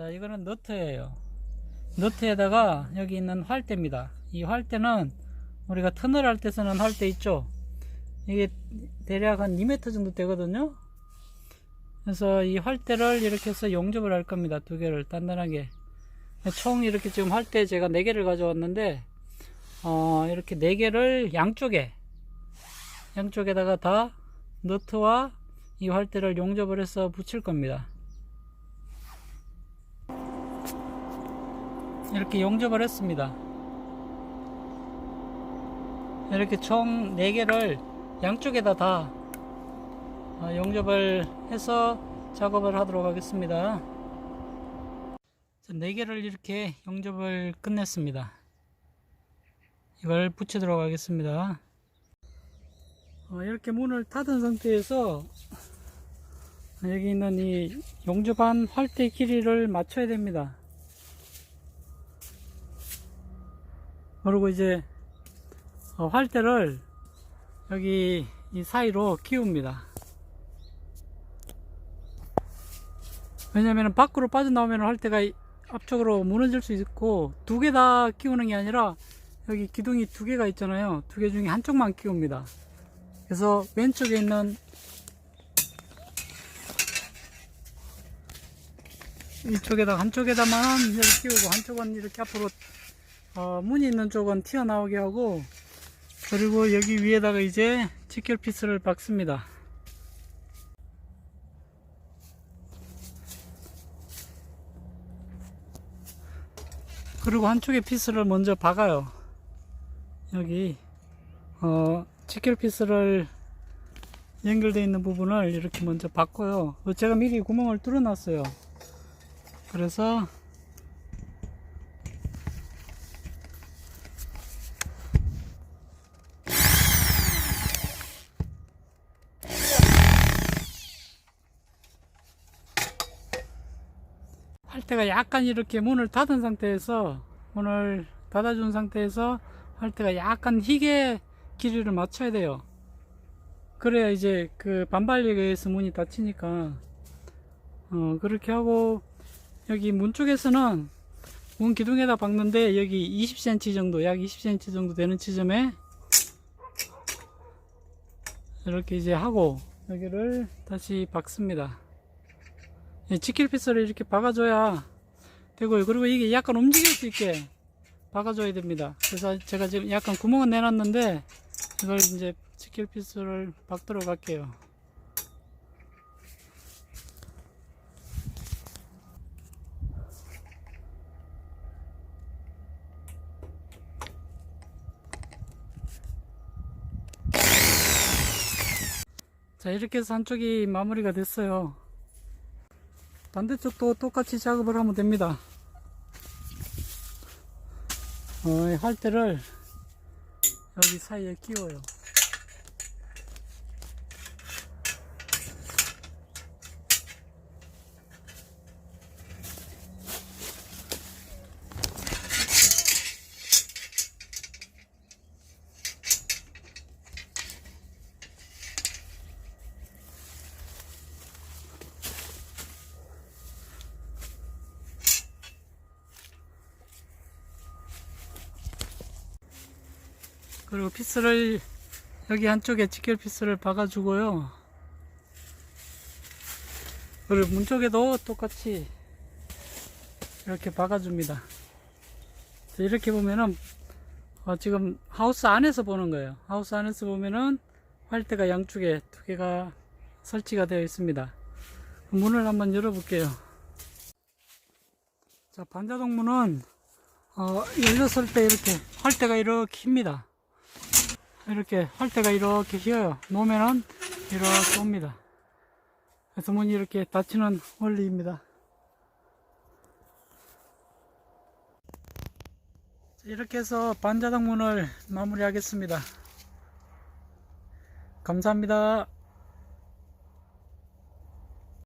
자, 이거는 너트예요. 너트에다가 여기 있는 활대입니다. 이 활대는 우리가 터널 할 때 쓰는 활대 있죠? 이게 대략 한 2m 정도 되거든요? 그래서 이 활대를 이렇게 해서 용접을 할 겁니다. 두 개를 단단하게. 총 이렇게 지금 활대 제가 4개를 가져왔는데, 어, 이렇게 4개를 양쪽에, 양쪽에다가 다 너트와 이 활대를 용접을 해서 붙일 겁니다. 이렇게 용접을 했습니다. 이렇게 총 4개를 양쪽에다 다 어, 용접을 해서 작업을 하도록 하겠습니다. 4개를 이렇게 용접을 끝냈습니다. 이걸 붙이도록 하겠습니다. 어, 이렇게 문을 닫은 상태에서 여기 있는 이 용접한 활대 길이를 맞춰야 됩니다. 그리고 이제 어, 활대를 여기 이 사이로 끼웁니다. 왜냐면 밖으로 빠져나오면 활대가 이- 앞쪽으로 무너질 수 있고 두 개다 끼우는 게 아니라 여기 기둥이 두 개가 있잖아요. 두 개 중에 한쪽만 끼웁니다. 그래서 왼쪽에 있는 이쪽에다 한쪽에다만 이렇게 끼우고 한쪽은 이렇게 앞으로 어, 문이 있는 쪽은 튀어나오게 하고 그리고 여기 위에다가 이제 직결 피스를 박습니다. 그리고 한쪽에 피스를 먼저 박아요. 여기 어, 직결 피스를 연결되어 있는 부분을 이렇게 먼저 박고요. 어, 제가 미리 구멍을 뚫어 놨어요. 그래서 활대가 약간 이렇게 문을 닫은 상태에서 문을 닫아준 상태에서 활대가 약간 희게 길이를 맞춰야 돼요. 그래야 이제 그 반발력에 의해서 문이 닫히니까 어 그렇게 하고 여기 문 쪽에서는 문 기둥에다 박는데 여기 20cm 정도 약 20cm 정도 되는 지점에 이렇게 이제 하고 여기를 다시 박습니다. 예, 치킬 피스를 이렇게 박아줘야 되고요. 그리고 이게 약간 움직일 수 있게 박아줘야 됩니다. 그래서 제가 지금 약간 구멍은 내놨는데 이걸 이제 치킬 피스를 박도록 할게요. 자 이렇게 해서 한쪽이 마무리가 됐어요. 반대쪽도 똑같이 작업을 하면 됩니다. 어, 이 할대를 여기 사이에 끼워요. 그리고 피스를 여기 한쪽에 직결 피스를 박아주고요. 그리고 문 쪽에도 똑같이 이렇게 박아줍니다. 자, 이렇게 보면은 어, 지금 하우스 안에서 보는 거예요. 하우스 안에서 보면은 활대가 양쪽에 두 개가 설치가 되어 있습니다. 문을 한번 열어볼게요. 자, 반자동 문은 어, 열렸을 때 이렇게 활대가 이렇게 힙니다. 이렇게 활대가 이렇게 휘어요. 놓으면은 이렇게 옵니다. 그래서 문이 이렇게 닫히는 원리입니다. 자, 이렇게 해서 반자동 문을 마무리 하겠습니다. 감사합니다.